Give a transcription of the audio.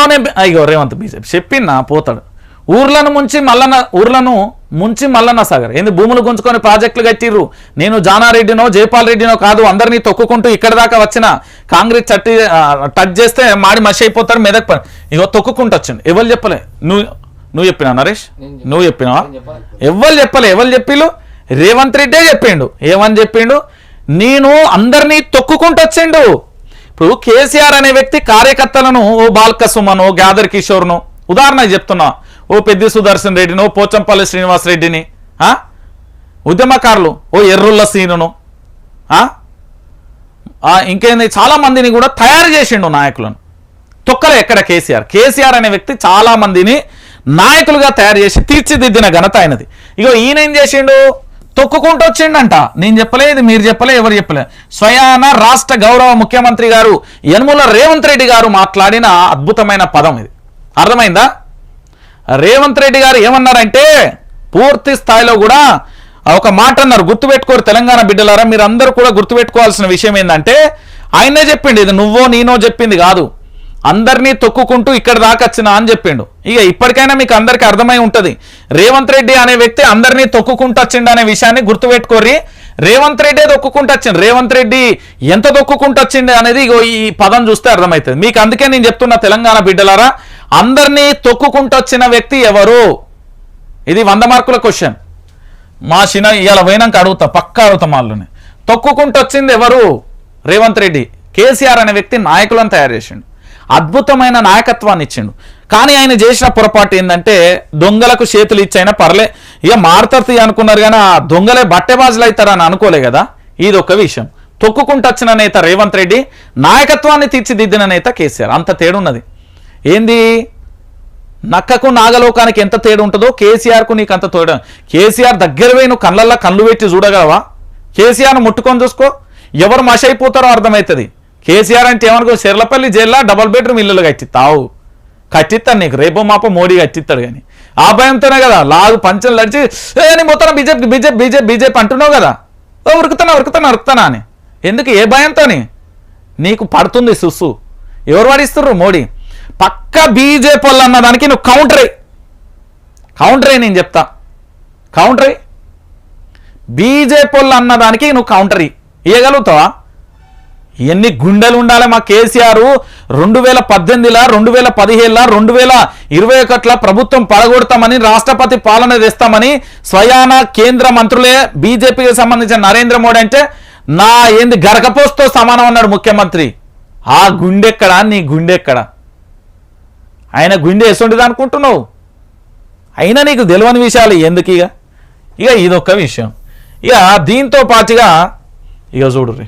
ఊర్లోనే అయ్యో రేవంత్ బీజేపీ చెప్పినా పోతాడు. ఊర్లను ముంచి మల్లన్న ఊర్లను ముంచి మల్లన్న సాగర్. ఏంది భూములు గుంజుకొని ప్రాజెక్టులు కట్టిర్రు? నేను జానారెడ్డినో జయపాల్ రెడ్డినో కాదు అందరినీ తొక్కుకుంటూ ఇక్కడ దాకా వచ్చిన కాంగ్రెస్ చట్టి టచ్ చేస్తే మాడి మసి అయిపోతారు మెదక్ ప- ఇగో తొక్కుకుంటూ వచ్చిండు. ఎవరు చెప్పలే? నువ్వు నువ్వు చెప్పినావు నరేష్? నువ్వు చెప్పినావా? ఎవరు చెప్పలే? ఎవరు చెప్పిళ్ళు? రేవంత్ రెడ్డే చెప్పిండు. ఏమని చెప్పిండు? నేను అందరినీ తొక్కుకుంటూ వచ్చిండు. ఇప్పుడు కేసీఆర్ అనే వ్యక్తి కార్యకర్తలను ఓ బాల్క సుమను గ్యాదర్ కిషోర్ను ఉదాహరణ చెప్తున్నా ఓ పెద్ది సుదర్శన్ రెడ్డిని ఓ పోచంపల్లి శ్రీనివాస్ రెడ్డిని ఆ? ఉద్యమకారులు ఓ ఎర్రుల్ల సీనును ఆ? ఇంకేంది చాలా మందిని కూడా తయారు చేసిండు నాయకులను తొక్కలు ఎక్కడ కేసీఆర్ కేసీఆర్ అనే వ్యక్తి చాలా మందిని నాయకులుగా తయారు చేసి తీర్చిదిద్దిన ఘనత ఆయనది ఇగో ఈయన ఏం చేసిండు తొక్కుకుంటూ వచ్చిండంట. నేను చెప్పలే ఇది మీరు చెప్పలే ఎవరు చెప్పలే స్వయాన రాష్ట్ర గౌరవ ముఖ్యమంత్రి గారు యనుమల రేవంత్ రెడ్డి గారు మాట్లాడిన అద్భుతమైన పదం ఇది. అర్థమైందా? రేవంత్ రెడ్డి గారు ఏమన్నారంటే పూర్తి స్థాయిలో కూడా ఒక మాట అన్నారు. గుర్తుపెట్టుకోరు తెలంగాణ బిడ్డలారా మీరు అందరూ కూడా గుర్తుపెట్టుకోవాల్సిన విషయం ఏంటంటే ఆయనే చెప్పిండు. ఇది నువ్వో నేనో చెప్పింది కాదు. అందరినీ తొక్కుకుంటూ ఇక్కడ దాకా వచ్చినా అని చెప్పిండు. ఇక ఇప్పటికైనా మీకు అందరికీ అర్థమై ఉంటుంది. రేవంత్ రెడ్డి అనే వ్యక్తి అందరినీ తొక్కుకుంటూ వచ్చిండు అనే విషయాన్ని గుర్తుపెట్టుకోరి రేవంత్ రెడ్డి తొక్కుకుంటూ వచ్చిండు. రేవంత్ రెడ్డి ఎంత తొక్కుకుంటూ వచ్చిండు అనేది ఇగో ఈ పదం చూస్తే అర్థమవుతుంది మీకు అందుకే నేను చెప్తున్న తెలంగాణ బిడ్డలారా అందరినీ తొక్కుకుంటూ వచ్చిన వ్యక్తి ఎవరు? ఇది వంద మార్కుల క్వశ్చన్. మా చిన్న ఇవాళ పోయినాక అడుగుతా పక్కా అడుగుతాం వాళ్ళని తొక్కుకుంటూ వచ్చింది ఎవరు? రేవంత్ రెడ్డి. కేసీఆర్ అనే వ్యక్తి నాయకులను తయారు చేసిండు. అద్భుతమైన నాయకత్వాన్ని ఇచ్చిండు. కానీ ఆయన చేసిన పొరపాటు ఏంటంటే దొంగలకు చేతులు ఇచ్చైనా పర్లే. ఇక మారుతీ అనుకున్నారు కానీ ఆ దొంగలే బట్టెబాజులు అవుతారని అనుకోలే కదా. ఇది ఒక విషయం తొక్కుకుంటొచ్చిన నేత రేవంత్ రెడ్డి నాయకత్వాన్ని తీర్చిదిద్దిన నేత కేసీఆర్. అంత తేడున్నది. ఏంది? నక్కకు నాగలోకానికి ఎంత తేడు ఉంటుందో కేసీఆర్కు నీకు అంత తేడా. కేసీఆర్ దగ్గర పోయి నువ్వు కళ్ళల్లో కళ్ళు పెట్టి చూడగలవా? కేసీఆర్ను ముట్టుకొని చూసుకో. ఎవరు మషైపోతారో అర్థమవుతుంది. కేసీఆర్ అంటే ఏమనుకో చెర్లపల్లి జైల్లో డబల్ బెడ్రూమ్ ఇల్లులు కట్టిస్తావు. కట్టిస్తాను నీకు. రేపు మాప మోడీ కట్టిస్తాడు కానీ. ఆ భయంతోనే కదా లాగు పంచలు నడిచి ఏ నేను పోతాను బీజేపీ బీజేపీ బీజేపీ బీజేపీ అంటున్నావు కదా. ఓ ఉరుకుతానా ఉరుకుతానా ఉరుకుతానా అని. ఎందుకు? ఏ భయంతోని? నీకు పడుతుంది సుస్సు. ఎవరు పడిస్తుర్రు? మోడీ. పక్క బీజేపీ వాళ్ళు అన్న దానికి నువ్వు కౌంటర్. కౌంటర్ నేను చెప్తా. కౌంటర్. బీజేపీ వాళ్ళు అన్న దానికి నువ్వు కౌంటర్. ఇవ్వగలుగుతావా ఎన్ని గుండెలు ఉండాలి మా కేసీఆర్? రెండు వేల పద్దెనిమిదిలా రెండు వేల పదిహేడులా రెండు వేల ఇరవై ఒకటిలా ప్రభుత్వం పడగొడతామని రాష్ట్రపతి పాలన తెస్తామని స్వయాన కేంద్ర మంత్రులే బీజేపీకి సంబంధించిన నరేంద్ర మోడీ అంటే నా ఏంది గరకపోస్తో సమానం అన్నాడు ముఖ్యమంత్రి. ఆ గుండెక్కడా? నీ గుండెక్కడ? ఆయన గుండె ఎసుంటిది అనుకుంటున్నావు? అయినా నీకు తెలియని విషయాలు ఎందుకు ఇక ఇక ఇదొక్క విషయం. ఇక దీంతో పాటుగా ఇక చూడుర్రి.